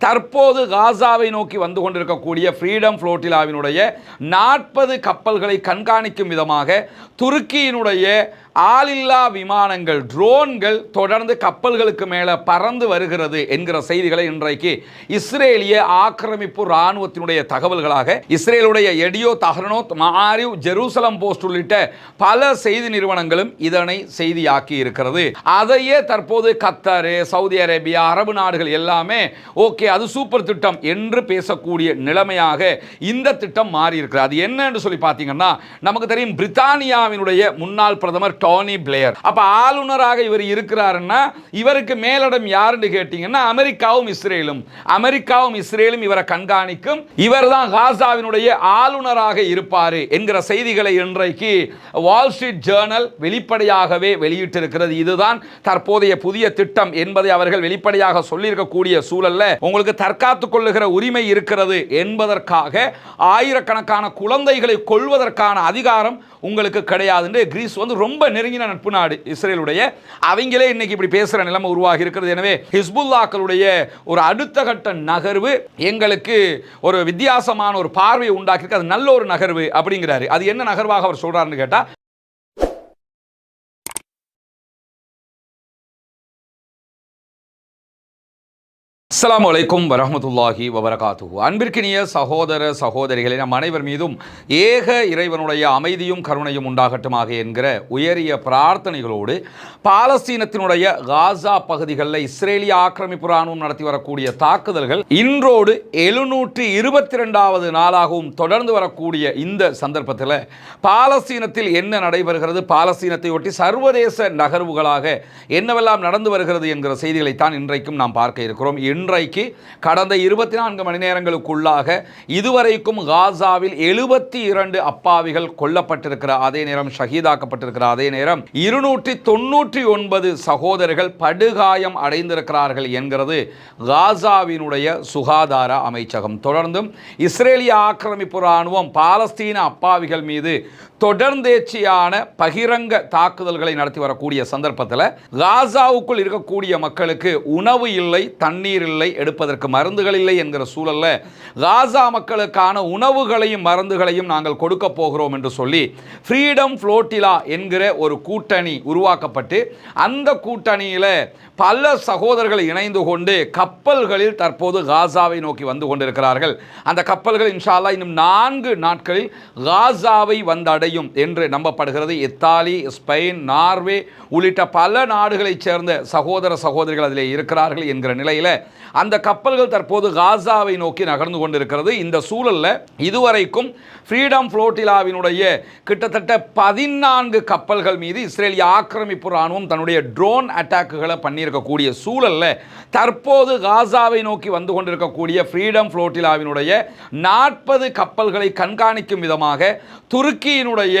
தற்போது காசாவை நோக்கி வந்து கொண்டிருக்கக்கூடிய ஃப்ரீடம் ஃப்ளோட்டிலாவினுடைய நாற்பது கப்பல்களை கண்காணிக்கும் விதமாக துருக்கியினுடைய ஆளில்லா விமானங்கள் ட்ரோன்கள் தொடர்ந்து கப்பல்களுக்கு மேலே பறந்து வருகிறது என்கிற செய்திகளை இன்றைக்கு இஸ்ரேலிய ஆக்கிரமிப்பு இராணுவத்தினுடைய தகவல்களாக இஸ்ரேலுடைய Yedioth Ahronoth Maariv Jerusalem Post உள்ளிட்ட பல செய்தி நிறுவனங்களும் இதனை செய்தியாக்கி இருக்கிறது. அதையே தற்போது கத்தார் சவுதி அரேபியா அரபு நாடுகள் எல்லாமே ஓகே அது சூப்பர் திட்டம் என்று பேசக்கூடிய நிலைமையாக இந்த திட்டம் மாறி இருக்கிறது அது என்னன்னு சொல்லி பார்த்தீங்கன்னா நமக்கு தெரியும் பிரித்தானியாவினுடைய முன்னாள் பிரதமர் டோனி பிளேயர். அப்ப ஆளுநராக இவர் இருக்கிறாருன்னா இவருக்கு மேலிடம் யாருன்னு கேட்டீங்கன்னா அமெரிக்காவும் இஸ்ரேலும். அமெரிக்காவும் இஸ்ரேலும் இவரை கண்காணிக்கும். இவர் தான் காசாவினுடைய ஆளுநராக இருப்பார் என்கிற செய்திகளை இன்றைக்கு வால் ஸ்ட்ரீட் ஜேர்னல் வெளிப்படையாகவே வெளியிட்டிருக்கிறது. இதுதான் தற்போதைய புதிய திட்டம் என்பதை அவர்கள் வெளிப்படையாக சொல்லியிருக்கக்கூடிய சூழல்ல உங்களுக்கு தற்காத்துக் கொள்ளுகிற உரிமை இருக்கிறது என்பதற்காக ஆயிரக்கணக்கான குழந்தைகளை கொள்வதற்கான அதிகாரம் உங்களுக்கு கிடையாது என்று கிரீஸ் வந்து ரொம்ப நெருங்கின நட்பு நாடு இஸ்ரேலுடைய. அவங்களே இன்னைக்கு இப்படி பேசுகிற நிலைமை உருவாகி இருக்கிறது. எனவே ஹிஸ்புல்லாக்களுடைய ஒரு அடுத்த கட்ட நகர்வு எங்களுக்கு ஒரு வித்தியாசமான ஒரு பார்வையை உண்டாக்கியிருக்கு. அது நல்ல ஒரு நகர்வு அப்படிங்கிறாரு. அது என்ன நகர்வாக அவர் சொல்றாருன்னு கேட்டா அஸ்லாம் வலைக்கும் வரமத்துல்லாஹி வபரகாத்து அன்பிற்கினிய சகோதர சகோதரிகளின் நம் அனைவர் மீதும் ஏக இறைவனுடைய அமைதியும் கருணையும் உண்டாகட்டுமாக என்கிற உயரிய பிரார்த்தனைகளோடு பாலஸ்தீனத்தினுடைய காசா பகுதிகளில் இஸ்ரேலிய ஆக்கிரமிப்பு ராணுவம் நடத்தி வரக்கூடிய தாக்குதல்கள் இன்றோடு எழுநூற்றி இருபத்தி ரெண்டாவது நாளாகவும் தொடர்ந்து வரக்கூடிய இந்த சந்தர்ப்பத்தில் பாலஸ்தீனத்தில் என்ன நடைபெறுகிறது பாலஸ்தீனத்தை ஒட்டி சர்வதேச நகர்வுகளாக என்னவெல்லாம் நடந்து வருகிறது என்கிற செய்திகளைத்தான் இன்றைக்கும் நாம் பார்க்க இருக்கிறோம். இன்றைக்கு கடந்த இருபத்தி நான்கு மணி நேரங்களுக்குள்ளாக இதுவரைக்கும் காசாவில் எழுபத்தி இரண்டு அப்பாவிகள் கொல்லப்பட்டிருக்கிற அதே நேரம் ஷஹீதாக்கப்பட்டிருக்கிற அதே நேரம் இருநூற்றி தொண்ணூற்றி ஒன்பது சகோதரர்கள் படுகாயம் அடைந்திருக்கிறார்கள் என்கிறது காசாவினுடைய சுகாதார அமைச்சகம். தொடர்ந்தும் இஸ்ரேலிய ஆக்கிரமிப்பு ராணுவம் பாலஸ்தீன அப்பாவிகள் மீது தொடர்ந்தேச்சியான பகிரங்க தாக்குதல்களை நடத்தி வரக்கூடிய சந்தர்ப்பத்தில் காசாவுக்குள் இருக்கக்கூடிய மக்களுக்கு உணவு இல்லை தண்ணீர் இல்லை எடுப்பதற்கு மருந்துகள் இல்லை என்கிற சூழலில் காசா மக்களுக்கான உணவுகளையும் மருந்துகளையும் நாங்கள் கொடுக்க போகிறோம் என்று சொல்லி ஃப்ரீடம் ஃப்ளோட்டிலா என்கிற ஒரு கூட்டணி உருவாக்கப்பட்டு அந்த கூட்டணியில் பல சகோதரர்கள் இணைந்து கொண்டு கப்பல்களில் தற்போது காசாவை நோக்கி வந்து கொண்டிருக்கிறார்கள். அந்த கப்பல்கள் இன்ஷால்லா இன்னும் நான்கு நாட்களில் காசாவை வந்தடையும் என்று நம்பப்படுகிறது. இத்தாலி ஸ்பெயின் நார்வே உள்ளிட்ட பல நாடுகளைச் சேர்ந்த சகோதர சகோதரிகள் அதில் இருக்கிறார்கள் என்கிற நிலையில் அந்த கப்பல்கள் தற்போது காசாவை நோக்கி நகர்ந்து கொண்டிருக்கிறது. இந்த சூழலில் இதுவரைக்கும் ஃப்ரீடம் ஃப்ளோட்டிலாவினுடைய கிட்டத்தட்ட பதினான்கு கப்பல்கள் மீது இஸ்ரேலிய ஆக்கிரமிப்பு ராணுவம் தன்னுடைய ட்ரோன் அட்டாக்குகளை பண்ணி பண்ணியிருக்கக்கூடிய சூழலில் தற்போது காசாவை நோக்கி வந்து கொண்டிருக்கக்கூடிய ஃப்ரீடம் ஃப்ளோட்டிலாவினுடைய நாற்பது கப்பல்களை கண்காணிக்கும் விதமாக துருக்கியினுடைய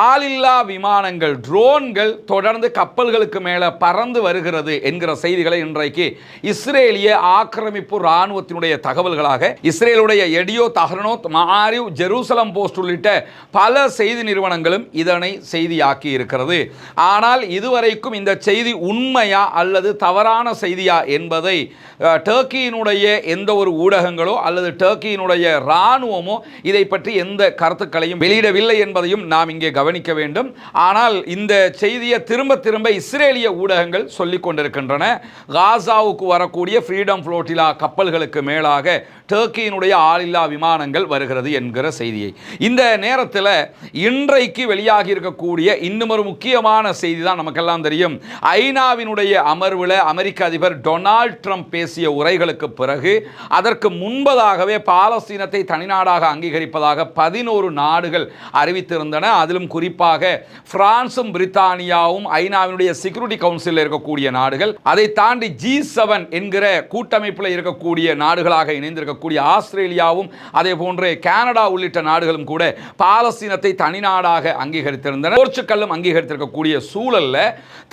ஆளில்லா விமானங்கள் ட்ரோன்கள் தொடர்ந்து கப்பல்களுக்கு மேலே பறந்து வருகிறது என்கிற செய்திகளை இன்றைக்கு இஸ்ரேலிய ஆக்கிரமிப்பு இராணுவத்தினுடைய தகவல்களாக இஸ்ரேலுடைய Yedioth Ahronoth Maariv Jerusalem Post உள்ளிட்ட பல செய்தி நிறுவனங்களும் இதனை செய்தியாக்கி இருக்கிறது ஆனால் இதுவரைக்கும் இந்த செய்தி உண்மையா அல்லது தவறான செய்தியா என்பதை டர்க்கியினுடைய எந்த ஒரு ஊடகங்களோ அல்லது டர்க்கியினுடைய இராணுவமோ இதை பற்றி எந்த கருத்துக்களையும் வெளியிடவில்லை என்பதையும் நாம் இங்கே கவனிக்க வேண்டும். ஆனால் இந்த செய்தியை திரும்ப திரும்ப இஸ்ரேலிய ஊடகங்கள் சொல்லிக் கொண்டிருக்கின்றன. காசாவுக்கு வரக்கூடிய ஃப்ரீடம் ஃப்ளோட்டிலா கப்பல்களுக்கு மேலாக டர்க்கியினுடைய ஆளில்லா விமானங்கள் வருகிறது என்கிற செய்தியை. இந்த நேரத்தில் இன்றைக்கு வெளியாகி இருக்கக்கூடிய இன்னும் ஒரு முக்கியமான செய்தி தான் நமக்கெல்லாம் தெரியும். ஐநாவினுடைய அமர்வில் அமெரிக்க அதிபர் டொனால்ட் ட்ரம்ப் பேசிய உரைகளுக்கு பிறகு அதற்கு முன்பதாகவே பாலஸ்தீனத்தை தனிநாடாக அங்கீகரிப்பதாக பதினோரு நாடுகள் அறிவித்திருந்தன. அதிலும் குறிப்பாக பிரான்சும் பிரித்தானியாவும் ஐநாவினுடைய செக்யூரிட்டி கவுன்சிலில் இருக்கக்கூடிய நாடுகள் அதை தாண்டி ஜி செவன் என்கிற கூட்டமைப்பில் இருக்கக்கூடிய நாடுகளாக இணைந்திருக்கக்கூடிய ஆஸ்திரேலியாவும் அதே போன்று கனடா உள்ளிட்ட நாடுகளும் கூட பாலஸ்தீனத்தை தனிநாடாக அங்கீகரித்திருந்தன. போர்ச்சுக்கல்லும் அங்கீகரித்திருக்கக்கூடிய சூழலில்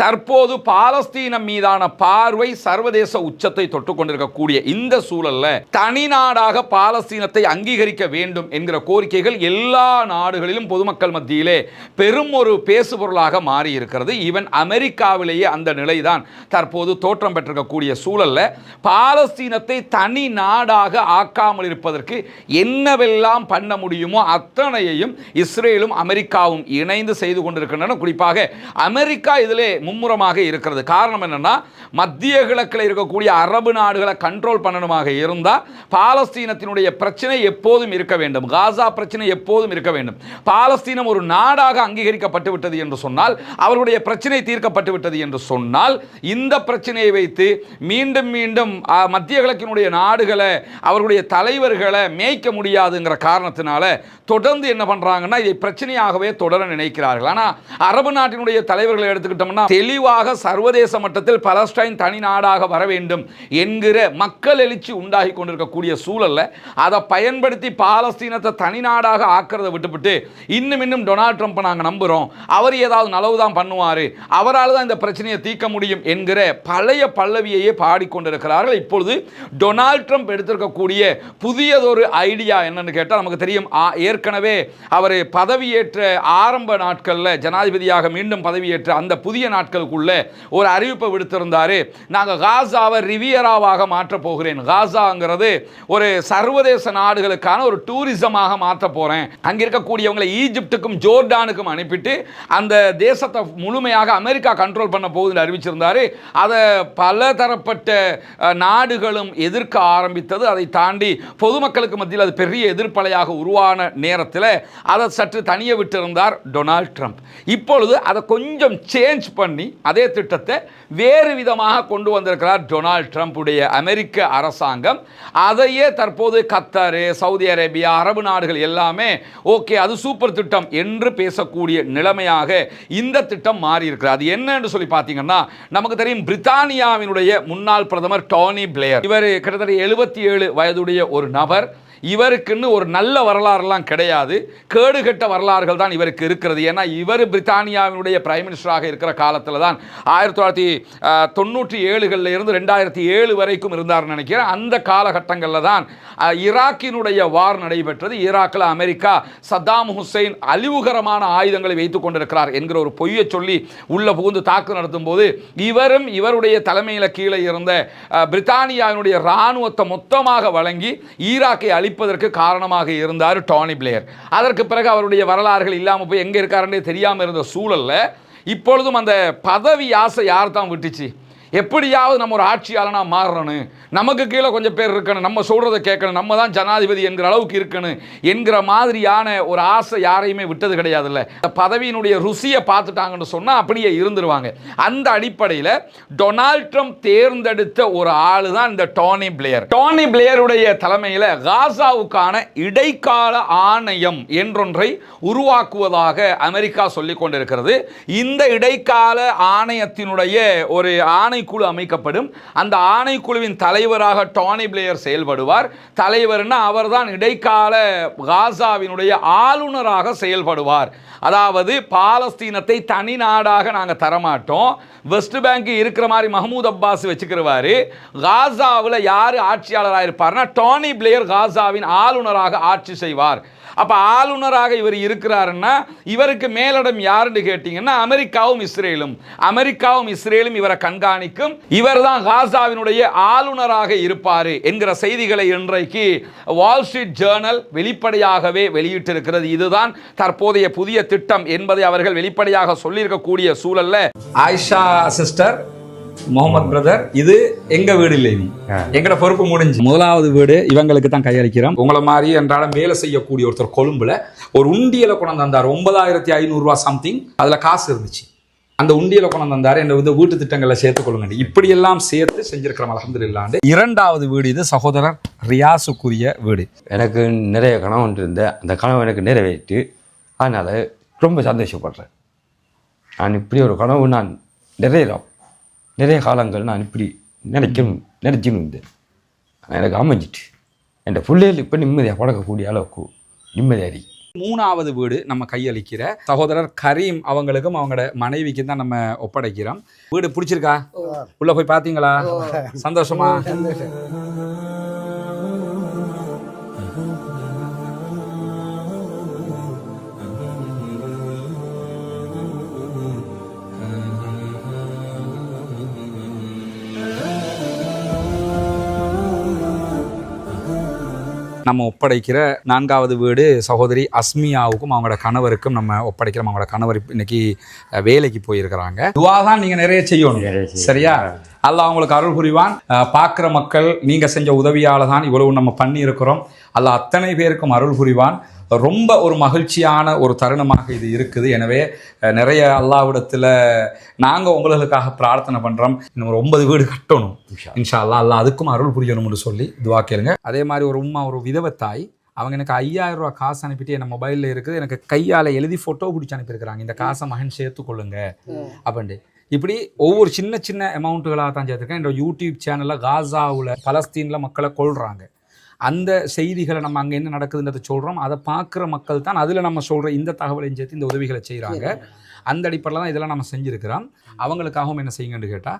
தற்போது பாலஸ்தீனம் மீது மீதான பார்வை சர்வதேச உச்சத்தை தொட்டுக்கொண்டிருக்கக்கூடிய இந்த சூழல்ல தனிநாடாக பாலஸ்தீனத்தை அங்கீகரிக்க வேண்டும் என்கிற கோரிக்கைகள் எல்லா நாடுகளிலும் பொதுமக்கள் மத்தியிலே பெரும் ஒரு பேசுபொருளாக மாறி இருக்கிறது ஈவன் அமெரிக்காவிலேயே அந்த நிலைதான் தற்போது தோற்றம் பெற்றிருக்கக்கூடிய சூழல்ல. பாலஸ்தீனத்தை தனி நாடாக ஆக்காமல் இருப்பதற்கு என்னவெல்லாம் பண்ண முடியுமோ அத்தனையையும் இஸ்ரேலும் அமெரிக்காவும் இணைந்து செய்து கொண்டிருக்கின்றன. குறிப்பாக அமெரிக்கா இதிலே மும்முரமாக இருக்கிறது. காரணம் என்னன்னா மத்திய கிழக்கில் இருக்கக்கூடிய அரபு நாடுகளை கண்ட்ரோல் பண்ணணுமாக இருந்தால் பாலஸ்தீனத்தினுடைய பிரச்சனை எப்போதும் இருக்க வேண்டும். காசா பிரச்சனை எப்போதும் இருக்க வேண்டும். பாலஸ்தீனம் ஒரு நாடாக அங்கீகரிக்கப்பட்டு விட்டது என்று சொன்னால் அவருடைய பிரச்சனை தீர்க்கப்பட்டு விட்டது என்று சொன்னால் இந்த பிரச்சனையை வைத்து மீண்டும் மீண்டும் மத்திய கிழக்கினுடைய நாடுகளை அவர்களுடைய தலைவர்களை மேய்க்க முடியாதுங்கிற காரணத்தினால தொடர்ந்து என்ன பண்றாங்கன்னா இதை பிரச்சனையாகவே தொடர நினைக்கிறார்கள். ஆனால் அரபு நாட்டினுடைய தலைவர்களை எடுத்துக்கிட்டோம்னா தெளிவாக சர்வதேச மட்டத்தில் இஸ்ரேல் பலஸ்டைன் தனி நாடாக வர வேண்டும் என்கிற மக்கள் எழுச்சி உண்டாகி கொண்டிருக்கக்கூடிய சூழலில் அதை பயன்படுத்தி பாலஸ்தீனத்தை தனி நாடாக ஆக்கிறத விட்டுவிட்டு இன்னும் இன்னும் டொனால்ட் ட்ரம்ப் நாங்கள் நம்புகிறோம் அவர் ஏதாவது நலவு தான் பண்ணுவார். அவரால் தான் இந்த பிரச்சனையை தீர்க்க முடியும் என்கிற பழைய பல்லவியையே பாடிக்கொண்டிருக்கிறார்கள். இப்பொழுது டொனால்ட் ட்ரம்ப் எடுத்திருக்கக்கூடிய புதியதொரு ஐடியா என்னன்னு கேட்டால் நமக்கு தெரியும். ஏற்கனவே அவர் பதவியேற்ற ஆரம்ப நாட்களில் ஜனாதிபதியாக மீண்டும் பதவியேற்ற அந்த புதிய நாட்களுக்குள்ள ஒரு அறிவிப்பை விடுத்து விடுத்திருந்தாரு நாங்கள் காசாவை ரிவியராவாக மாற்றப் போகிறேன். காசாங்கிறது ஒரு சர்வதேச நாடுகளுக்கான ஒரு டூரிசமாக மாற்ற போகிறேன் அங்கே இருக்கக்கூடியவங்களை ஈஜிப்டுக்கும் ஜோர்டானுக்கும் அனுப்பிட்டு அந்த தேசத்தை முழுமையாக அமெரிக்கா கண்ட்ரோல் பண்ண போகுதுன்னு அறிவிச்சிருந்தாரு. அதை பல தரப்பட்ட நாடுகளும் எதிர்க்க ஆரம்பித்தது. அதை தாண்டி பொதுமக்களுக்கு மத்தியில் அது பெரிய எதிர்ப்பலையாக உருவான நேரத்தில் அதை சற்று தனியை விட்டிருந்தார் டொனால்ட் ட்ரம்ப். இப்பொழுது அதை கொஞ்சம் சேஞ்ச் பண்ணி அதே திட்டத்தை வேறு வேறு விதமாக கொண்டு வந்திருக்கிறார் டொனால்ட் ட்ரம்ப்புடைய அமெரிக்க அரசாங்கம். அதையே தற்போது கத்தாரு சவுதி அரேபியா அரபு நாடுகள் எல்லாமே ஓகே அது சூப்பர் திட்டம் என்று பேசக்கூடிய நிலைமையாக இந்த திட்டம் மாறி இருக்கிறது அது என்னன்னு சொல்லி பார்த்தீங்கன்னா நமக்கு தெரியும் பிரித்தானியாவினுடைய முன்னாள் பிரதமர் டோனி பிளேயர். இவர் கிட்டத்தட்ட எழுபத்தி ஏழு வயதுடைய ஒரு நபர். இவருக்குன்னு ஒரு நல்ல வரலாறுலாம் கிடையாது. கேடுகெட்ட வரலாறுகள் தான் இவருக்கு இருக்கிறது. ஏன்னா இவர் பிரித்தானியாவினுடைய பிரைம் மினிஸ்டராக இருக்கிற காலத்தில் தான் ஆயிரத்தி தொள்ளாயிரத்தி தொண்ணூற்றி ஏழுகளில் இருந்து ரெண்டாயிரத்தி ஏழு வரைக்கும் இருந்தார்னு நினைக்கிறேன். அந்த காலகட்டங்களில் தான் ஈராக்கினுடைய வார் நடைபெற்றது. ஈராக்கில் அமெரிக்கா சத்தாம் ஹுசைன் அழிவுகரமான ஆயுதங்களை வைத்துக் கொண்டிருக்கிறார் என்கிற ஒரு பொய்யை சொல்லி உள்ள புகுந்து தாக்கு நடத்தும் போது இவரும் இவருடைய தலைமையில் கீழே இருந்த பிரித்தானியாவினுடைய இராணுவத்தை மொத்தமாக வழங்கி ஈராக்கை அழிப்பதற்கு காரணமாக இருந்தார் டானி பிளேயர். அதற்கு பிறகு அவருடைய வரலாறுகள் இல்லாமல் போய் எங்கே இருக்காருன்னே தெரியாமல் இருந்த சூழல்ல இப்பொழுதும் அந்த பதவி ஆசை யார் தான் விட்டுச்சு? எப்படியாவது நம்ம ஒரு ஆட்சியாளனாக மாறணும். நமக்கு கீழே கொஞ்சம் பேர் இருக்கணும். நம்ம சொல்கிறத கேட்கணும். நம்ம தான் ஜனாதிபதி என்கிற அளவுக்கு இருக்கணும் என்கிற மாதிரியான ஒரு ஆசை யாரையுமே விட்டது கிடையாதுல்ல. இந்த பதவியினுடைய ருசியை பார்த்துட்டாங்கன்னு சொன்னால் அப்படியே இருந்துருவாங்க. அந்த அடிப்படையில் டொனால்ட் ட்ரம்ப் தேர்ந்தெடுத்த ஒரு ஆளு தான் இந்த டோனி பிளேயர். டோனி பிளேயருடைய தலைமையில் காசாவுக்கான இடைக்கால ஆணையம் என்றொன்றை உருவாக்குவதாக அமெரிக்கா சொல்லிக் கொண்டிருக்கிறது இந்த இடைக்கால ஆணையத்தினுடைய ஒரு ஆணை ஆணைக்குழு அமைக்கப்படும். அந்த ஆணைக்குழுவின் தலைவராக டானி பிளேயர் செயல்படுவார். தலைவர்னா அவர்தான் இடைக்கால காசாவினுடைய ஆளுநராக செயல்படுவார். அதாவது பாலஸ்தீனத்தை தனி நாடாக நாங்கள் தரமாட்டோம். வெஸ்ட் பேங்க் இருக்கிற மாதிரி மஹமூத் அப்பாஸ் வச்சுக்கிறவாரு காசாவில் யார் ஆட்சியாளராக இருப்பார்னா டானி பிளேயர் காசாவின் ஆளுநராக ஆட்சி செய்வார். அப்போ ஆளுநராக இவர் இருக்கிறாருன்னா இவருக்கு மேலிடம் யாருன்னு கேட்டிங்கன்னா அமெரிக்காவும் இஸ்ரேலும். அமெரிக்காவும் இஸ்ரேலும் இவரை கண்காணிக்கும். இவர் தான் காசாவினுடைய ஆளுநராக இருப்பார் என்கிற செய்திகளை இன்றைக்கு வால் ஸ்ட்ரீட் ஜேர்னல் வெளிப்படையாகவே வெளியிட்டிருக்கிறது. இதுதான் தற்போதைய புதிய திட்டம் என்பதை அவர்கள் வெளிப்படையாக சொல்லியிருக்கக்கூடிய சூழல்ல. ஆயிஷா சிஸ்டர் முகமது பிரதர் இது எங்க வீடு இல்லை இனி எங்கட பொறுப்பு முடிஞ்சு. முதலாவது வீடு இவங்களுக்கு தான் கையளிக்கிறோம். உங்களை மாதிரி அன்றாடம் வேலை செய்யக்கூடிய ஒருத்தர் கொழும்புல ஒரு உண்டியலை கொண்டு வந்தார். ஒன்பதாயிரத்தி ஐநூறுரூவா சம்திங் அதுல காசு இருந்துச்சு. அந்த உண்டியலை கொண்டு வந்தார். இந்த இந்த வீட்டு திட்டங்களை சேர்த்துக் கொள்ளுங்க இப்படி எல்லாம் சேர்த்து செஞ்சிருக்கிறோம். அலமதுல்லாண்டு இரண்டாவது வீடு இது சகோதரர் ரியாசுக்குரிய வீடு. எனக்கு நிறைய கனவு ஒன்று இருந்த அந்த கனவு எனக்கு நிறைவேற்று அதனால் ரொம்ப சந்தோஷப்படுறேன். நான் இப்படி ஒரு கனவு நான் நிறைய நிறைய காலங்கள் நான் இப்படி நினைக்கணும் நினைச்சுன்னு இருந்தேன். எனக்கு அமைஞ்சிட்டு என் பிள்ளைகள் இப்போ நிம்மதியாக பழக்கக்கூடிய அளவுக்கு நிம்மதியாக இருக்கு மூணாவது வீடு நம்ம கையளிக்கிற சகோதரர் கரீம் அவங்களுக்கும் அவங்களோட மனைவிக்கும் தான் நம்ம ஒப்படைக்கிறோம். வீடு பிடிச்சிருக்கா? உள்ள போய் பாத்தீங்களா சந்தோஷமா. நம்ம ஒப்படைக்கிற நான்காவது வீடு சகோதரி அஸ்மியாவுக்கும் அவங்களோட கணவருக்கும் நம்ம ஒப்படைக்கிறோம். அவங்களோட கணவர் இன்னைக்கு வேலைக்கு போயிருக்கிறாங்க. துவா தான் நீங்க நிறைய செய்யணும். சரியா? அல்லாஹ் உங்களுக்கு அருள் புரிவான். பார்க்கிற மக்கள் நீங்க செஞ்ச உதவியால தான் இவ்வளவு நம்ம பண்ணி இருக்கிறோம் அல்லாஹ் அத்தனை பேருக்கும் அருள் புரிவான். ரொம்ப ஒரு மகிழ்ச்சியான ஒரு தருணமாக இது இருக்குது. எனவே நிறைய அல்லாவிடத்தில் நாங்கள் உங்களுக்காக பிரார்த்தனை பண்ணுறோம் இன்னும் ஒரு ஒன்பது வீடு கட்டணும். இன்ஷா அல்லாஹ். அல்லாஹ் அதுக்கும் அருள் புரியணும்னு சொல்லி துவா கேளுங்க. அதே மாதிரி ஒரு உம்மா ஒரு விதவத்தாய் அவங்க எனக்கு ஐயாயிரம் ரூபா காசு அனுப்பிட்டு என் மொபைலில் இருக்குது. எனக்கு கையால் எழுதி ஃபோட்டோ பிடிச்சி அனுப்பியிருக்கிறாங்க. இந்த காசை மகன் சேர்த்துக்கொள்ளுங்க அப்படின்ட்டு இப்படி ஒவ்வொரு சின்ன சின்ன அமௌண்ட்டுகளாக தான் சேர்த்துருக்கேன். என்னோட யூடியூப் சேனலில் காசாவில் பலஸ்தீனில் மக்களை கொள்றாங்க அந்த செய்திகளை நம்ம அங்கே என்ன நடக்குதுன்றதை சொல்கிறோம் அதை பார்க்குற மக்கள் தான் அதில் நம்ம சொல்கிற இந்த தகவலையும் சேர்த்து இந்த உதவிகளை செய்கிறாங்க அந்த அடிப்படையில் தான் இதெல்லாம் நம்ம செஞ்சுருக்கிறோம். அவங்களுக்காகவும் என்ன செய்யுங்கன்னு கேட்டால்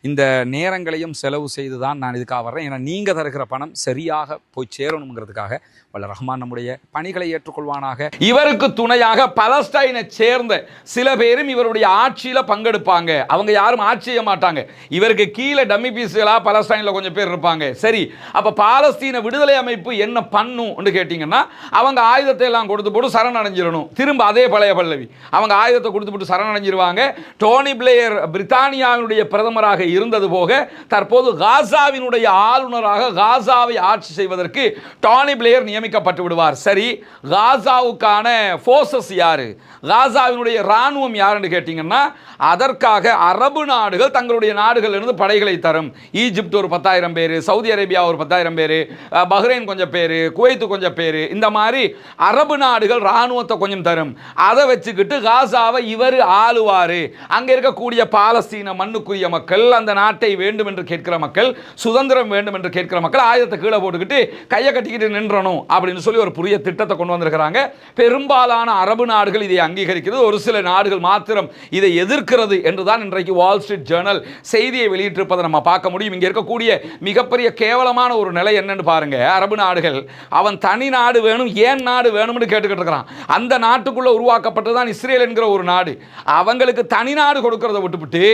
இந்த நேரங்களையும் செலவு செய்து தான் நான் இதுக்காக வர்றேன். ஏன்னா நீங்கள் தருகிற பணம் சரியாக போய் சேரணுங்கிறதுக்காக வல்ல ரஹ்மான் நம்முடைய பணிகளை ஏற்றுக்கொள்வானாக. இவருக்கு துணையாக பலஸ்டைனை சேர்ந்த சில பேரும் இவருடைய ஆட்சியில் பங்கெடுப்பாங்க. அவங்க யாரும் ஆட்சி செய்ய மாட்டாங்க. இவருக்கு கீழே டம்மி பீஸுகளாக பலஸ்டைனில் கொஞ்சம் பேர் இருப்பாங்க. சரி அப்போ பாலஸ்தீன விடுதலை அமைப்பு என்ன பண்ணும்னு கேட்டிங்கன்னா அவங்க ஆயுதத்தை எல்லாம் கொடுத்து போட்டு சரணடைஞ்சிடணும். திரும்ப அதே பழைய பல்லவி. அவங்க ஆயுதத்தை கொடுத்து போட்டு சரணடைஞ்சிருவாங்க. டோனி பிளேயர் பிரித்தானியாவினுடைய பிரதமராக இருந்தது போக தற்போது காசாவினுடைய ஆளுநராக காசாவை ஆட்சி செய்வதற்கு டோனி பிளேயர் நியமிக்கப்பட்டு விடுவார். சரி காசாவுக்கான ஃபோர்ஸஸ் யார்? காசாவினுடைய இராணுவம் யாருன்னு கேட்டிங்கன்னா அதற்காக அரபு நாடுகள் தங்களுடைய நாடுகளிலிருந்து படைகளை தரும். ஈஜிப்ட் ஒரு பத்தாயிரம் பேர் சவுதி அரேபியா ஒரு பத்தாயிரம் பேர் பஹ்ரைன் கொஞ்சம் பேர் குவைத்து கொஞ்சம் பேர் இந்த மாதிரி அரபு நாடுகள் இராணுவத்தை கொஞ்சம் தரும். அதை வச்சுக்கிட்டு காசாவை இவர் ஆளுவார். அங்கே இருக்கக்கூடிய பாலஸ்தீன மண்ணுக்குரிய மக்கள் அந்த நாட்டை வேண்டும் என்று கேட்கிற மக்கள் சுதந்திரம் வேண்டும் என்று கேட்கிற மக்கள் ஆயுதத்தை கீழே போட்டுக்கிட்டு கையை கட்டிக்கிட்டு நின்றணும். அப்படின்னு சொல்லி ஒரு புதிய திட்டத்தை கொண்டு வந்திருக்கிறாங்க. பெரும்பாலான அரபு நாடுகள் இதை அங்கீகரிக்கிறது. ஒரு சில நாடுகள் மாத்திரம் இதை எதிர்க்கிறது என்றுதான் இன்றைக்கு வால் ஸ்ட்ரீட் ஜேர்னல் செய்தியை வெளியிட்டிருப்பதை நம்ம பார்க்க முடியும். இங்கே இருக்கக்கூடிய மிகப்பெரிய கேவலமான ஒரு நிலை என்னன்னு பாருங்க. அரபு நாடுகள் அவன் தனி நாடு வேணும் ஏன் நாடு வேணும்னு கேட்டுக்கிட்டு இருக்கிறான். அந்த நாட்டுக்குள்ள உருவாக்கப்பட்டதுதான் இஸ்ரேல் என்கிற ஒரு நாடு. அவங்களுக்கு தனி நாடு கொடுக்கறத விட்டுவிட்டு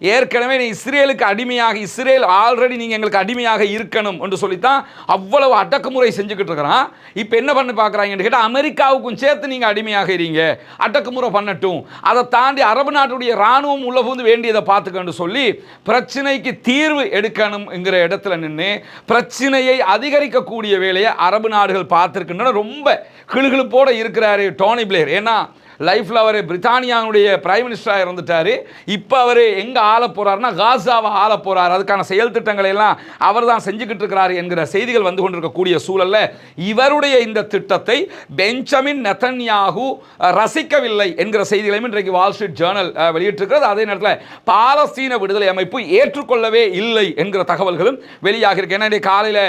ஏற்கனவே நீ இஸ்ரேலுக்கு அடிமையாக இஸ்ரேல் ஆல்ரெடி நீங்கள் எங்களுக்கு அடிமையாக இருக்கணும் என்று சொல்லித்தான் அவ்வளவு அடக்குமுறை செஞ்சுக்கிட்டு இருக்கிறான். இப்போ என்ன பண்ணி பார்க்குறாங்கன்னு கேட்டால் அமெரிக்காவுக்கும் சேர்த்து நீங்கள் அடிமையாக இருங்க அடக்குமுறை பண்ணட்டும். அதை தாண்டி அரபு நாட்டுடைய இராணுவம் உள்ள புகுந்து வேண்டியதை பார்த்துக்கன்னு சொல்லி பிரச்சனைக்கு தீர்வு எடுக்கணுங்கிற இடத்துல நின்று பிரச்சனையை அதிகரிக்கக்கூடிய வேலையை அரபு நாடுகள் பார்த்துருக்குன்னு ரொம்ப கிளுகிழுப்போட இருக்கிறாரு டோனி பிளேயர். ஏன்னா லைஃப்பில் அவர் பிரித்தானியாவுடைய பிரைம் மினிஸ்டராக இருந்துட்டார். இப்போ அவர் எங்கே ஆள போகிறாருன்னா காசாவை ஆள போகிறார் அதுக்கான செயல் திட்டங்களை எல்லாம் அவர் தான் செஞ்சுக்கிட்டு இருக்கிறார் என்கிற செய்திகள் வந்து கொண்டிருக்கக்கூடிய சூழல்ல இவருடைய இந்த திட்டத்தை பெஞ்சமின் நெத்தன்யாகு ரசிக்கவில்லை என்கிற செய்திகளையும் இன்றைக்கு வால் ஸ்ட்ரீட் ஜேர்னல் வெளியிட்டிருக்கிறது. அதே நேரத்தில் பாலஸ்தீன விடுதலை அமைப்பு ஏற்றுக்கொள்ளவே இல்லை என்கிற தகவல்களும் வெளியாக இருக்கு ஏன்னா இன்றைக்கு காலையில்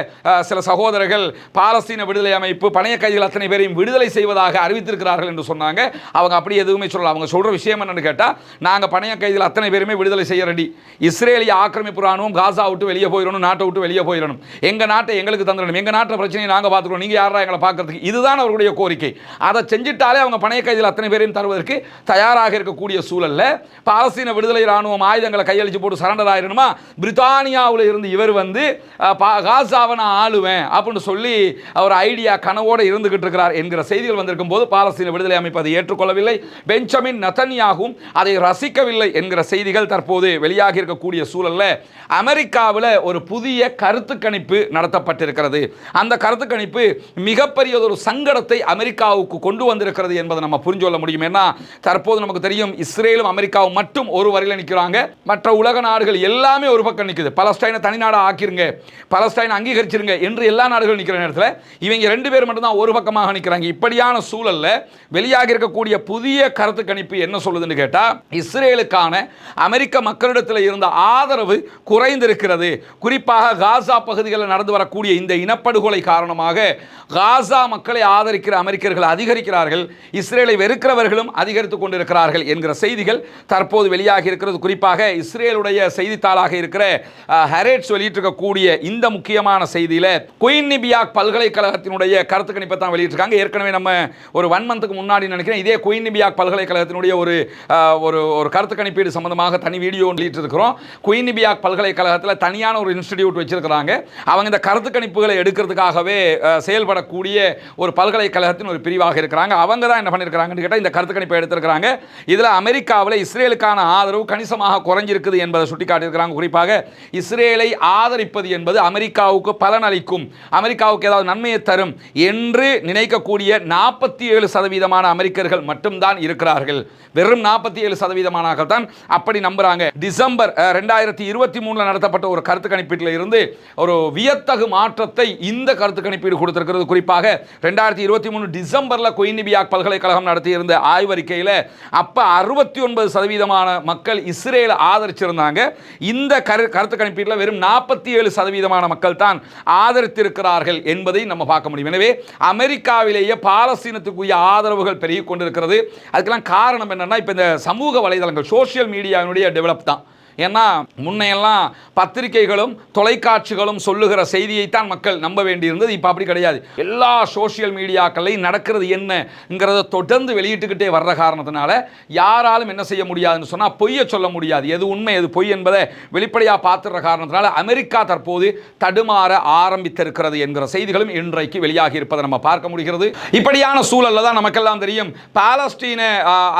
சில சகோதரர்கள் பாலஸ்தீன விடுதலை அமைப்பு பணைய கைதிகள் அத்தனை பேரையும் விடுதலை செய்வதாக அறிவித்திருக்கிறார்கள் என்று சொன்னாங்க. அவங்க அப்படி எதுவுமே சொல்லலாம் அவங்க சொல்கிற விஷயம் என்னென்னு கேட்டால் நாங்கள் பணைய கைதில் அத்தனை பேருமே விடுதலை செய்ய ரெடி இஸ்ரேலிய ஆக்கிரமிப்பு ராணுவம் காசா விட்டு வெளியே போயிடணும் நாட்டை விட்டு வெளியே போயிடணும் எங்கள் நாட்டை எங்களுக்கு தந்துடணும். எங்கள் நாட்டை பிரச்சனையை நாங்கள் பார்த்துக்கணும். நீங்கள் யாரா எங்களை பார்க்குறதுக்கு? இதுதான் அவருடைய கோரிக்கை. அதை செஞ்சிட்டாலே அவங்க பணைய கைதில் அத்தனை பேரையும் தருவதற்கு தயாராக இருக்கக்கூடிய சூழல்ல பாலஸ்தீன விடுதலை ராணுவம் ஆயுதங்களை கையளிச்சு போட்டு சரண்டர் ஆயிரணுமா பிரித்தானியாவில் இருந்து இவர் வந்து பா- காசாவை நான் ஆளுவேன் அப்படின்னு சொல்லி அவர் ஐடியா கனவோடு இருந்துகிட்டு இருக்கிறார் என்கிற செய்திகள் வந்திருக்கும் போது பாலஸ்தீன விடுதலை அமைப்பு அதை கொள்ளவில்லை பெஞ்சமின் நதன்யாகும் அதை ரசிக்கவில்லை என்கிற செய்திகள் தற்போது வெளியாகி இருக்கக்கூடிய சூழலில் அமெரிக்காவில் ஒரு புதிய கருத்து கணிப்பு நடத்தப்பட்டிருக்கிறது. அந்த கருத்து கணிப்பு மிகப்பெரியதொரு சங்கடத்தை அமெரிக்காவுக்கு கொண்டு வந்திருக்கிறது என்பதை நம்ம புரிஞ்சு கொள்ள முடியும். ஏன்னா தற்போது நமக்கு தெரியும் இஸ்ரேலும் அமெரிக்காவும் மட்டும் ஒரு வரையில் நிற்கிறாங்க மற்ற உலக நாடுகள் எல்லாமே ஒரு பக்கம் நிற்குது பலஸ்டைனை தனிநாடாக ஆக்கிருங்க. பலஸ்டைனை அங்கீகரிச்சிருங்க என்று எல்லா நாடுகளும் நிற்கிற நேரத்தில் இவங்க ரெண்டு பேர் மட்டும்தான் ஒரு பக்கமாக நிற்கிறாங்க இப்படியான சூழலில் வெளியாகி இருக்கக்கூடிய புதிய கருத்து கணிப்பு என்ன சொல்லுதுன்னு கேட்டால் இஸ்ரேலுக்கான அமெரிக்க மக்களிடத்தில் இருந்த ஆதரவு குறைந்திருக்கிறது. குறிப்பாக காசா பகுதிகளில் நடந்து வரக்கூடிய இந்த இனப்படுகொலை காரணமாக காசா மக்களை ஆதரிக்கிற அமெரிக்கர்கள் அதிகரிக்கிறார்கள். இஸ்ரேலை வெறுக்கிறவர்களும் அதிகரித்துக் கொண்டிருக்கிறார்கள் என்கிற செய்திகள் தற்போது வெளியாகி இருக்கிறது. குறிப்பாக இஸ்ரேலுடைய செய்தித்தாளாக இருக்கிற ஹெரேட்ஸ் வெளியிட்டிருக்கக்கூடிய இந்த முக்கியமான செய்தியில் குயின்னிபியாக் பல்கலைக்கழகத்தினுடைய கருத்து கணிப்பை தான் வெளியிட்டிருக்காங்க. ஏற்கனவே நம்ம ஒரு ஒன் மந்த்துக்கு முன்னாடி நினைக்கிறேன் இதே குயின் நிபியாக் பல்கலைக்கழகத்தினுடைய ஒரு ஒரு ஒரு கருத்து கணிப்பீடு சம்பந்தமாக தனி வீடியோ வெளியிட்டிருக்கிறோம். குயின் நிபியாக் பல்கலைக்கழகத்தில் தனியான ஒரு இன்ஸ்டிடியூட் வச்சிருக்கிறாங்க. அவங்க இந்த கருத்து கணிப்புகளை எடுக்கிறதுக்காகவே செயல்படக்கூடிய ஒரு பல்கலைக்கழகத்தின் ஒரு பிரிவாக இருக்கிறாங்க. அவங்க தான் என்ன பண்ணியிருக்கிறாங்கன்னு கேட்டால் இந்த கருத்து கணிப்பை எடுத்திருக்கிறாங்க. இதில் அமெரிக்காவில் இஸ்ரேலுக்கான ஆதரவு கணிசமாக குறைஞ்சிருக்குது என்பதை சுட்டிக்காட்டியிருக்கிறாங்க. குறிப்பாக இஸ்ரேலை ஆதரிப்பது என்பது அமெரிக்காவுக்கு பலனளிக்கும். அமெரிக்காவுக்கு ஏதாவது நன்மையை தரும் என்று நினைக்கக்கூடிய நாற்பத்தி ஏழு சதவீதமான அமெரிக்கர்கள் மட்டும்தான் இருக்கிறார்கள். வெறும் நாற்பத்தி ஏழு சதவீதமானார்கள் தான் அப்படி நம்புகிறாங்க டிசம்பர் ரெண்டாயிரத்தி இருபத்தி மூணில் நடத்தப்பட்ட ஒரு கருத்து கணிப்பீட்டில் இருந்து ஒரு வியத்தகு மாற்றத்தை இந்த கருத்து கணிப்பீடு கொடுத்திருக்கிறது. குறிப்பாக ரெண்டாயிரத்தி இருபத்தி மூணு டிசம்பரில் கொயினிபியாக் பல்கலைக்கழகம் நடத்தியிருந்த ஆய்வறிக்கையில் அப்போ அறுபத்தி ஒன்பது சதவீதமான மக்கள் இஸ்ரேலை ஆதரிச்சிருந்தாங்க. இந்த கரு கருத்து கணிப்பீட்டில் வெறும் நாற்பத்தி ஏழு சதவீதமான மக்கள் தான் ஆதரித்திருக்கிறார்கள் என்பதை நம்ம பார்க்க முடியும். எனவே அமெரிக்காவிலேயே பாலஸ்தீனத்துக்குரிய ஆதரவுகள் பெருகி கொண்டிருக்கிறது. அதுக்கெல்லாம் காரணம் என்னன்னா இப்போ இந்த சமூக வலைதளங்கள் சோஷியல் மீடியாவினுடைய டெவலப் தான். ஏன்னா முன்னையெல்லாம் பத்திரிகைகளும் தொலைக்காட்சிகளும் சொல்லுகிற செய்தியைத்தான் மக்கள் நம்ப வேண்டியிருந்தது இப்போ அப்படி கிடையாது. எல்லா சோஷியல் மீடியாக்களையும் நடக்கிறது என்னங்கிறத தொடர்ந்து வெளியிட்டுக்கிட்டே வர்ற காரணத்தினால யாராலும் என்ன செய்ய முடியாதுன்னு சொன்னால் பொய்யை சொல்ல முடியாது. எது உண்மை எது பொய் என்பதை வெளிப்படையாக பார்த்துடுற காரணத்தினால அமெரிக்கா தற்போது தடுமாற ஆரம்பித்திருக்கிறது என்கிற செய்திகளும் இன்றைக்கு வெளியாகி இருப்பதை நம்ம பார்க்க முடிகிறது. இப்படியான சூழல்ல தான் நமக்கெல்லாம் தெரியும். பாலஸ்டீன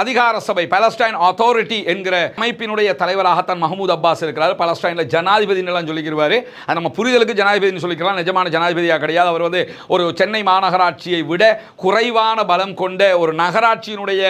அதிகார சபை பாலஸ்டைன் அத்தாரிட்டி என்கிற அமைப்பினுடைய தலைவராகத்தான் மஹமூத் அப்பாஸ் இருக்கிறார் பலஸ்டைனில் ஜனாதிபதி சொல்லிக்கிறார் அது நம்ம புரிதலுக்கு ஜனாதிபதினு சொல்லிக்கலாம் நிஜமான ஜனாதிபதியாக கிடையாது. அவர் வந்து ஒரு சென்னை மாநகராட்சியை விட குறைவான பலம் கொண்ட ஒரு நகராட்சியினுடைய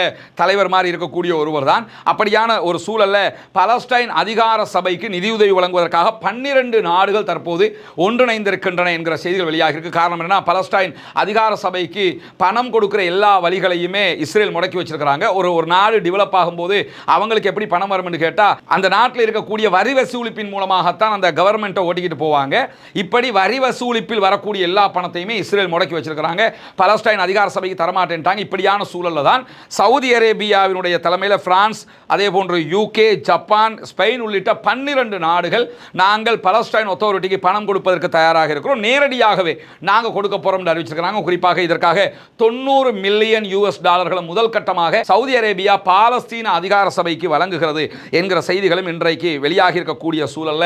தலைவர் மாதிரி இருக்கக்கூடிய ஒருவர் தான் அப்படியான ஒரு சூழலில் பலஸ்டைன் அதிகார சபைக்கு நிதியுதவி வழங்குவதற்காக பன்னிரண்டு நாடுகள் தற்போது ஒன்றிணைந்திருக்கின்றன என்கிற செய்திகள் வெளியாகிருக்கு காரணம் என்ன பலஸ்டைன் அதிகார சபைக்கு பணம் கொடுக்கிற எல்லா வழிகளையுமே இஸ்ரேல் முடக்கி வச்சிருக்கிறாங்க. ஒரு ஒரு நாடு டெவலப் ஆகும்போது அவங்களுக்கு எப்படி பணம் வரும்னு கேட்டால் அந்த நாட்டில் இருக்கக்கூடிய வரி வசூலிப்பின் மூலமாகத்தான் அந்த கவர்மெண்ட்டை ஓட்டிக்கிட்டு போவாங்க. இப்படி வரி வசூலிப்பில் வரக்கூடிய எல்லா பணத்தையுமே இஸ்ரேல் முடக்கி வச்சிருக்கிறாங்க. பலஸ்டைன் அதிகார சபைக்கு தரமாட்டேன்ட்டாங்க. இப்படியான சூழலில் தான் சவுதி அரேபியாவினுடைய தலைமையில் பிரான்ஸ் அதே போன்று யூகே ஜப்பான் ஸ்பெயின் உள்ளிட்ட பன்னிரண்டு நாடுகள் நாங்கள் பலஸ்டைன் அத்தாரிட்டிக்கு பணம் கொடுப்பதற்கு தயாராக இருக்கிறோம். நேரடியாகவே நாங்கள் கொடுக்க போகிறோம் அறிவிச்சிருக்கிறாங்க. குறிப்பாக இதற்காக தொண்ணூறு மில்லியன் யூஎஸ் டாலர்களை முதல் கட்டமாக சவுதி அரேபியா பாலஸ்தீன அதிகார சபைக்கு வழங்குகிறது என்கிற செய்திகளும் இன்றைக்கு இன்றைக்கு வெளியாகி இருக்கக்கூடிய சூழல்ல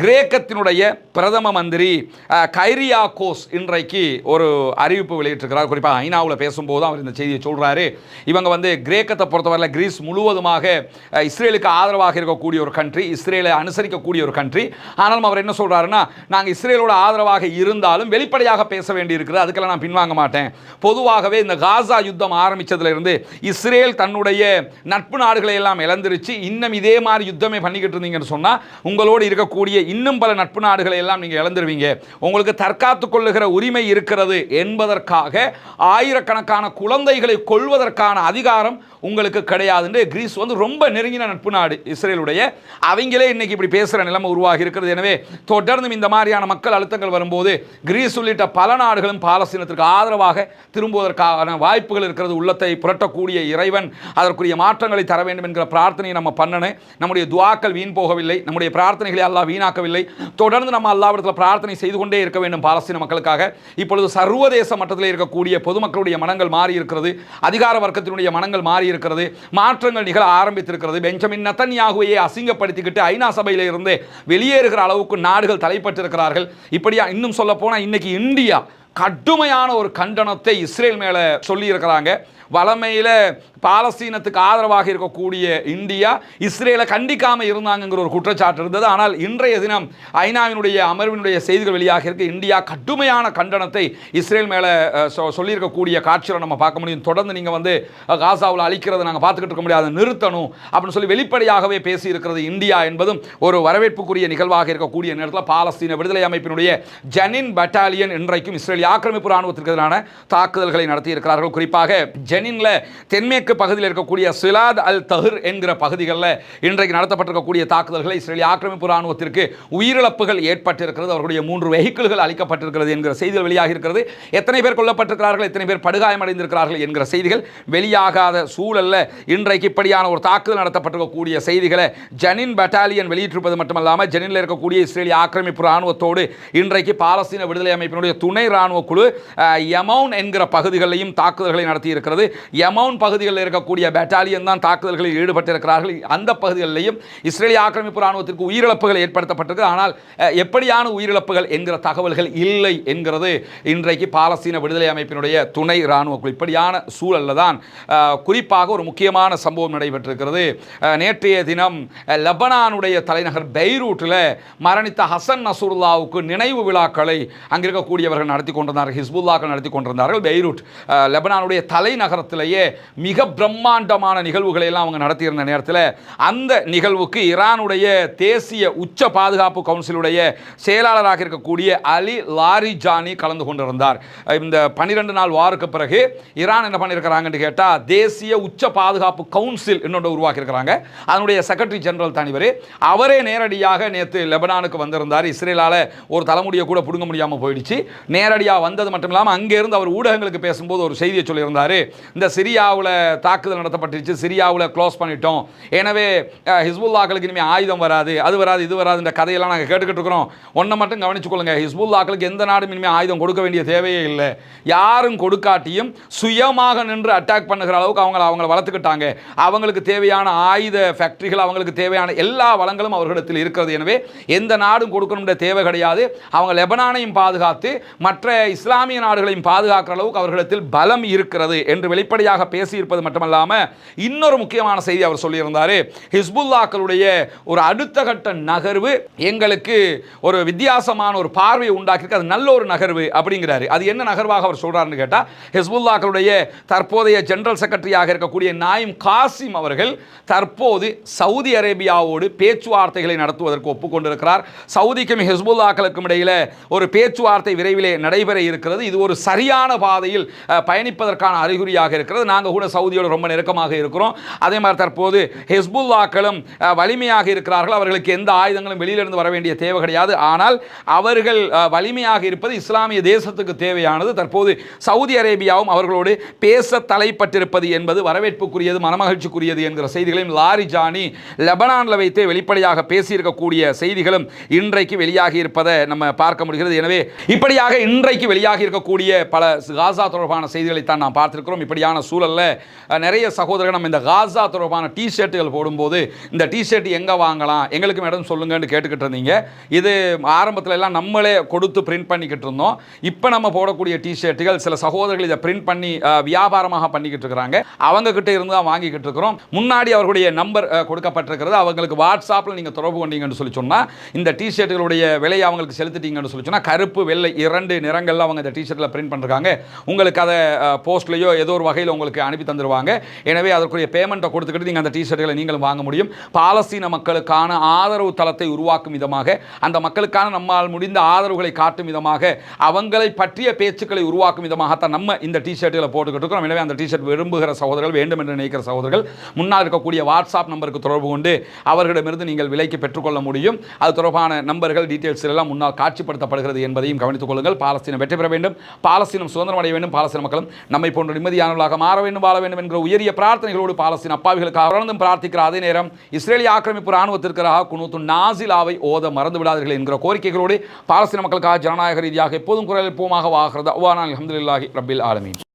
கிரேக்கத்தினுடைய பிரதம மந்திரி கைரியாகோஸ் இன்றைக்கு ஒரு அறிவிப்பு வெளியிட்டிருக்கிறார். குறிப்பாக ஐநாவில் பேசும்போது அவர் இந்த செய்தியை சொல்றாரு. இவங்க வந்து கிரேக்கத்தை பொறுத்தவரையில் கிரீஸ் முழுவதுமாக இஸ்ரேலுக்கு ஆதரவாக இருக்கக்கூடிய ஒரு கண்ட்ரி இஸ்ரேலை அனுசரிக்கக்கூடிய ஒரு கண்ட்ரி ஆனாலும் அவர் என்ன சொல்றாருன்னா நாங்கள் இஸ்ரேலோட ஆதரவாக இருந்தாலும் வெளிப்படையாக பேச வேண்டியிருக்கிறது. அதுக்கெல்லாம் நான் பின்வாங்க மாட்டேன். பொதுவாகவே இந்த காசா யுத்தம் ஆரம்பிச்சதுல இருந்து இஸ்ரேல் தன்னுடைய நட்பு நாடுகளை எல்லாம் இழந்துருச்சு. இன்னும் இதே மாதிரி யுத்தமே பண்ணிக்கிட்டு இருந்தீங்கன்னு சொன்னா உங்களோடு இருக்கக்கூடிய இன்னும் பல நட்பு நாடுகளை எல்லாம் நீங்க இழந்துருவீங்க. உங்களுக்கு தற்காத்து கொள்ளுகிற உரிமை இருக்கிறது என்பதற்காக ஆயிரக்கணக்கான குழந்தைகளை கொள்வதற்கான அதிகாரம் உங்களுக்கு கிடையாதுன்னு கிரீஸ் வந்து ரொம்ப நெருங்கின நட்பு நாடு இஸ்ரேலுடைய. அவங்களே இன்னைக்கு இப்படி பேசுகிற நிலைமை உருவாகி இருக்கிறது. எனவே தொடர்ந்தும் இந்த மாதிரியான மக்கள் அழுத்தங்கள் வரும்போது கிரீஸ் உள்ளிட்ட பல நாடுகளும் பாலஸ்தீனத்திற்கு ஆதரவாக திரும்புவதற்கான வாய்ப்புகள் இருக்கிறது. உள்ளத்தை புரட்டக்கூடிய இறைவன் அதற்குரிய மாற்றங்களை தர வேண்டும் என்கிற பிரார்த்தனையை நம்ம பண்ணணும். நம்முடைய துவாக்கள் வீண் போகவில்லை. நம்முடைய பிரார்த்தனைகளை அல்லாஹ் வீணாக்கவில்லை. தொடர்ந்து நம்ம அல்லாவிடத்தில் பிரார்த்தனை செய்து கொண்டே இருக்க வேண்டும் பாலஸ்தீன மக்களுக்காக. இப்பொழுது சர்வதேச மட்டத்தில் இருக்கக்கூடிய பொதுமக்களுடைய மனங்கள் மாறி இருக்கிறது அதிகார வர்க்கத்தினுடைய மனங்கள் மாறி இருக்கிறது மாற்றங்கள் நிகழ ஆரம்பித்திருக்கிறது. பெஞ்சமின் நத்தன்யாகுவையே அசிங்கப்படுத்திக்கிட்டு ஐநா சபையில் இருந்து வெளியேறுகிற அளவுக்கு நாடுகள் தலைப்பட்டிருக்கிறார்கள். இப்படியா இன்னும் சொல்ல போனால் இன்னைக்கு இந்தியா கடுமையான ஒரு கண்டனத்தை இஸ்ரேல் மேலே சொல்லியிருக்கிறாங்க. வளமையில் பாலஸ்தீனத்துக்கு ஆதரவாக இருக்கக்கூடிய இந்தியா இஸ்ரேலை கண்டிக்காமல் இருந்தாங்கங்கிற ஒரு குற்றச்சாட்டு இருந்தது. ஆனால் இன்றைய தினம் ஐநாவினுடைய அமர்வினுடைய செய்திகள் வெளியாக இருக்கு. இந்தியா கடுமையான கண்டனத்தை இஸ்ரேல் மேலே சொ- சொல்லியிருக்கக்கூடிய காட்சியில் நம்ம பார்க்க முடியும். தொடர்ந்து நீங்கள் வந்து காசாவில் அழிக்கிறத நாங்கள் பார்த்துக்கிட்டு இருக்க முடியாது. நிறுத்தணும் அப்படின்னு சொல்லி வெளிப்படையாகவே பேசியிருக்கிறது இந்தியா என்பதும் ஒரு வரவேற்புக்குரிய நிகழ்வாக இருக்கக்கூடிய நேரத்தில் பாலஸ்தீன விடுதலை அமைப்பினுடைய ஜனின் பட்டாலியன் இன்றைக்கும் இஸ்ரேல் ஆக்கிரமிப்பு ராணுவத்திற்கு எதிரான தாக்குதல்களை நடத்தியிருக்கிறார்கள். குறிப்பாக ஜெனின்ல தென்மேற்கு பகுதியில் இருக்கக்கூடிய சிலாத் அல் தஹிர் என்கிற பகுதிகளில் இன்றைக்கு நடத்தப்பட்டிருக்கக்கூடிய தாக்குதல்களை இஸ்ரேல் ஆக்கிரமிப்பு ராணுவத்திற்கு உயிரிழப்புகள் ஏற்பட்டிருக்கிறது. அவர்களுடைய மூன்று வெஹிக்கிள்கள் அளிக்கப்பட்டிருக்கிறது என்கிற செய்திகள் வெளியாக இருக்கிறது. எத்தனை பேர் கொல்லப்பட்டிருக்கிறார்கள் எத்தனை பேர் படுகாயமடைந்திருக்கிறார்கள் என்கிற செய்திகள் வெளியாகாத சூழலில் இன்றைக்கு இப்படியான ஒரு தாக்குதல் நடத்தப்பட்டிருக்கக்கூடிய செய்திகளை ஜனின் பட்டாலியன் வெளியிட்டிருப்பது மட்டுமல்லாமல் ஜெனினில் இருக்கக்கூடிய இஸ்ரேலிய ஆக்கிரமிப்பு ராணுவத்தோடு இன்றைக்கு பாலஸ்தீன விடுதலை அமைப்பினுடைய துணை ராணுவ குழு அஹ், யமௌன் என்கிற பகுதிகளையும் தாக்குதல்களை நடத்தியிருக்கிறது. இருக்கிறது பகுதிகள் பகுதிகளில் இருக்கக்கூடிய பெட்டாலியன் தான் தாக்குதல்களில் ஈடுபட்டிருக்கிறார்கள். அந்த பகுதிகளிலையும் இஸ்ரேலிய ஆக்கிரமிப்பு ராணுவத்திற்கு உயிரிழப்புகள் ஏற்படுத்தப்பட்டிருக்கு. ஆனால் எப்படியான உயிரிழப்புகள் என்கிற தகவல்கள் இல்லை என்கிறது இன்றைக்கு பாலஸ்தீன விடுதலை அமைப்பினுடைய துணை இராணுவ இப்படியான சூழலில் தான் குறிப்பாக ஒரு முக்கியமான சம்பவம் நடைபெற்றிருக்கிறது. நேற்றைய தினம் லெபனானுடைய தலைநகர் பெய்ரூட்டில் மரணித்த ஹசன் நசூருல்லாவுக்கு நினைவு விழாக்களை அங்கிருக்கக்கூடியவர்கள் நடத்தி கொண்டிருந்தார்கள். ஹிஸ்புல்லாக்கள் நடத்தி கொண்டிருந்தார்கள். பெய்ரூட் லெபனானுடைய தலைநகரத்திலேயே மிக பிரம்மாண்டமான நிகழ்வுகளை எல்லாம் அவங்க நடத்தியிருந்த நேரத்தில் அந்த நிகழ்வுக்கு ஈரானுடைய தேசிய உச்ச பாதுகாப்பு கவுன்சிலுடைய செயலாளராக இருக்கக்கூடிய அலி லாரிஜானி கலந்து கொண்டிருந்தார். இந்த பன்னிரெண்டு நாள் வாருக்கு பிறகு ஈரான் என்ன பண்ணியிருக்கிறாங்கன்னு கேட்டால் தேசிய உச்ச பாதுகாப்பு கவுன்சில் இன்னொன்று உருவாக்கியிருக்கிறாங்க. அதனுடைய செக்ரட்டரி ஜெனரல் தனிவர் அவரே நேரடியாக நேற்று லெபனானுக்கு வந்திருந்தார். இஸ்ரேலால் ஒரு தலைமுடியை கூட பிடுங்க முடியாமல் போயிடுச்சு. நேரடியாக வந்தது மட்டும் இல்லாமல் அங்கேருந்து அவர் ஊடகங்களுக்கு பேசும்போது ஒரு செய்தியை சொல்லியிருந்தார். இந்த சிரியாவில் தாக்குதல் நடத்தப்பட்டுருச்சு. சிரியாவில் க்ளோஸ் பண்ணிட்டோம். எனவே ஹிஸ்புல்லாக்களுக்கு இனிமேல் ஆயுதம் வராது அது வராது இது வராது இந்த கதையெல்லாம் நாங்கள் கேட்டுக்கிட்டு இருக்கிறோம். ஒன்றை மட்டும் கவனிச்சுக்கொள்ளுங்க ஹிஸ்புல்லாக்களுக்கு எந்த நாடும் இனிமேல் ஆயுதம் கொடுக்க வேண்டிய தேவையே இல்லை. யாரும் கொடுக்காட்டியும் சுயமாக நின்று அட்டாக் பண்ணுகிற அளவுக்கு அவங்கள அவங்கள வளர்த்துக்கிட்டாங்க. அவங்களுக்கு தேவையான ஆயுத ஃபேக்டரிகள் அவங்களுக்கு தேவையான எல்லா வளங்களும் அவர்களிடத்தில் இருக்கிறது. எனவே எந்த நாடும் கொடுக்கணுன்ற தேவை கிடையாது. அவங்க லெபனானையும் பாதுகாத்து மற்ற இஸ்லாமிய நாடுகளையும் பாதுகாக்கிற அளவுக்கு அவர்களிடத்தில் பலம் இருக்கிறது என்று வெளிப்படையாக பேசியிருப்பது மட்டுமல்லாமல் இன்னொரு முக்கியமான செய்தி அவர் சொல்லியிருந்தார். ஹிஸ்புல்லாக்களுடைய ஒரு அடுத்த கட்ட நகர்வு எங்களுக்கு ஒரு வித்தியாசமான ஒரு பார்வையை உண்டாக்கியிருக்கு. அது நல்ல ஒரு நகர்வு அப்படிங்கிறாரு. அது என்ன நகர்வாக அவர் சொல்றாருன்னு கேட்டால் ஹிஸ்புல்லாக்களுடைய தற்போதைய ஜெனரல் செக்ரட்டரியாக இருக்கக்கூடிய நாயிம் காசிம் அவர்கள் தற்போது சவுதி அரேபியாவோடு பேச்சுவார்த்தைகளை நடத்துவதற்கு ஒப்புக்கொண்டிருக்கிறார். சவுதிக்கும் ஹிஸ்புல்லாக்களுக்கும் இடையில ஒரு பேச்சுவார்த்தை விரைவிலே நடைபெற இருக்கிறது. இது ஒரு சரியான பாதையில் பயணிப்பதற்கான அறிகுறியாக இருக்கிறது. நாங்கள் கூட சவுதி சவுதியோடு ரொம்ப நெருக்கமாக இருக்கிறோம். அதே மாதிரி தற்போது ஹெஸ்புல்லாக்களும் வலிமையாக இருக்கிறார்கள். அவர்களுக்கு எந்த ஆயுதங்களும் வெளியிலிருந்து வர வேண்டிய தேவை கிடையாது. ஆனால் அவர்கள் வலிமையாக இருப்பது இஸ்லாமிய தேசத்துக்கு தேவையானது. தற்போது சவுதி அரேபியாவும் அவர்களோடு பேச தலைப்பட்டிருப்பது என்பது வரவேற்புக்குரியது மனமகிழ்ச்சிக்குரியது என்கிற செய்திகளையும் லாரி ஜானி லெபனானில் வைத்தே வெளிப்படையாக பேசியிருக்கக்கூடிய செய்திகளும் இன்றைக்கு வெளியாகி இருப்பதை நம்ம பார்க்க முடிகிறது. எனவே இப்படியாக இன்றைக்கு வெளியாகி இருக்கக்கூடிய பல காசா தொடர்பான செய்திகளை தான் நாம் பார்த்திருக்கிறோம். இப்படியான சூழல்ல நிறைய சகோதரர்கள் நம்ம இந்த காசா தொடர்பான டி ஷர்ட்டுகள் போடும்போது இந்த டி ஷர்ட் எங்கே வாங்கலாம்? எங்களுக்கு மேடம் சொல்லுங்கன்னு கேட்டுக்கிட்டு இருந்தீங்க. இது ஆரம்பத்தில் எல்லாம் நம்மளே கொடுத்து பிரிண்ட் பண்ணிக்கிட்டு இருந்தோம். இப்போ நம்ம போடக்கூடிய டி ஷர்ட்டுகள் சில சகோதரர்கள் இதை பிரிண்ட் பண்ணி வியாபாரமாக பண்ணிக்கிட்டு இருக்கிறாங்க. அவங்க கிட்ட இருந்து தான் வாங்கிக்கிட்டு இருக்கிறோம். முன்னாடி அவர்களுடைய நம்பர் கொடுக்கப்பட்டிருக்கிறது. அவங்களுக்கு வாட்ஸ்அப்பில் நீங்கள் தொடர்பு கொண்டீங்கன்னு சொல்லி சொன்னால் இந்த டி ஷர்ட்டுகளுடைய விலையை அவங்களுக்கு செலுத்திட்டீங்கன்னு சொல்லி சொன்னால் கருப்பு வெள்ளை இரண்டு நிறங்களில் அவங்க இந்த டி ஷர்ட்டில் பிரிண்ட் பண்ணுறாங்க உங்களுக்கு அதை போஸ்ட்லேயோ ஏதோ ஒரு வகையில் உங்களுக்கு அனுப்பி தந்துருவாங்க எனவே அதற்குரிய பேமெண்ட்டை கொடுத்துக்கிட்டு நீங்கள் அந்த டிஷர்ட்டுகளை நீங்களும் வாங்க முடியும். பாலஸ்தீன மக்களுக்கான ஆதரவு தளத்தை உருவாக்கும் விதமாக அந்த மக்களுக்கான நம்மால் முடிந்த ஆதரவுகளை காட்டும் விதமாக அவங்களை பற்றிய பேச்சுக்களை உருவாக்கும் விதமாகத்தான் நம்ம இந்த டிஷர்ட்டுகளை போட்டுக்கிட்டு இருக்கிறோம். எனவே அந்த டிஷர்ட் விரும்புகிற சகோதரர்கள் வேண்டும் என்று நினைக்கிற சகோதரர்கள் முன்னால் இருக்கக்கூடிய வாட்ஸ்அப் நம்பருக்கு தொடர்பு கொண்டு அவர்களிடமிருந்து நீங்கள் விலைக்கு பெற்றுக்கொள்ள முடியும். அது தொடர்பான நம்பர்கள் டீட்டெயில்ஸ் எல்லாம் முன்னால் காட்சிப்படுத்தப்படுகிறது என்பதையும் கவனித்துக் கொள்ளுங்கள். பாலஸ்தீனம் வெற்றி பெற வேண்டும். பாலஸ்தீனம் சுதந்திரம் அடைய வேண்டும். பாலஸ்தீன மக்களும் நம்மை போன்ற நிம்மதியானவர்களாக மாற வேண்டும் வாழ வேண்டும் என்கிற உயரிய பிரார்த்தனைகளோடு பாலஸ்தீன் அப்பாவிகளுக்காக தொடர்ந்தும் பிரார்த்திக்கிற அதே நேரம் இஸ்ரேலிய ஆக்கிரமிப்பு ராணுவத்திற்காக குனூத்து நாசிலாவை ஓத மறந்து விடாதீர்கள் என்கிற கோரிக்கைகளோடு பாலஸ்தீன மக்களுக்காக ஜனநாயக ரீதியாக எப்போதும் குரல் எழுப்புவோமாக வாகிறது. அவ்வானால் அல்ஹம்துலில்லாஹி ரப்பில் ஆலமீன்.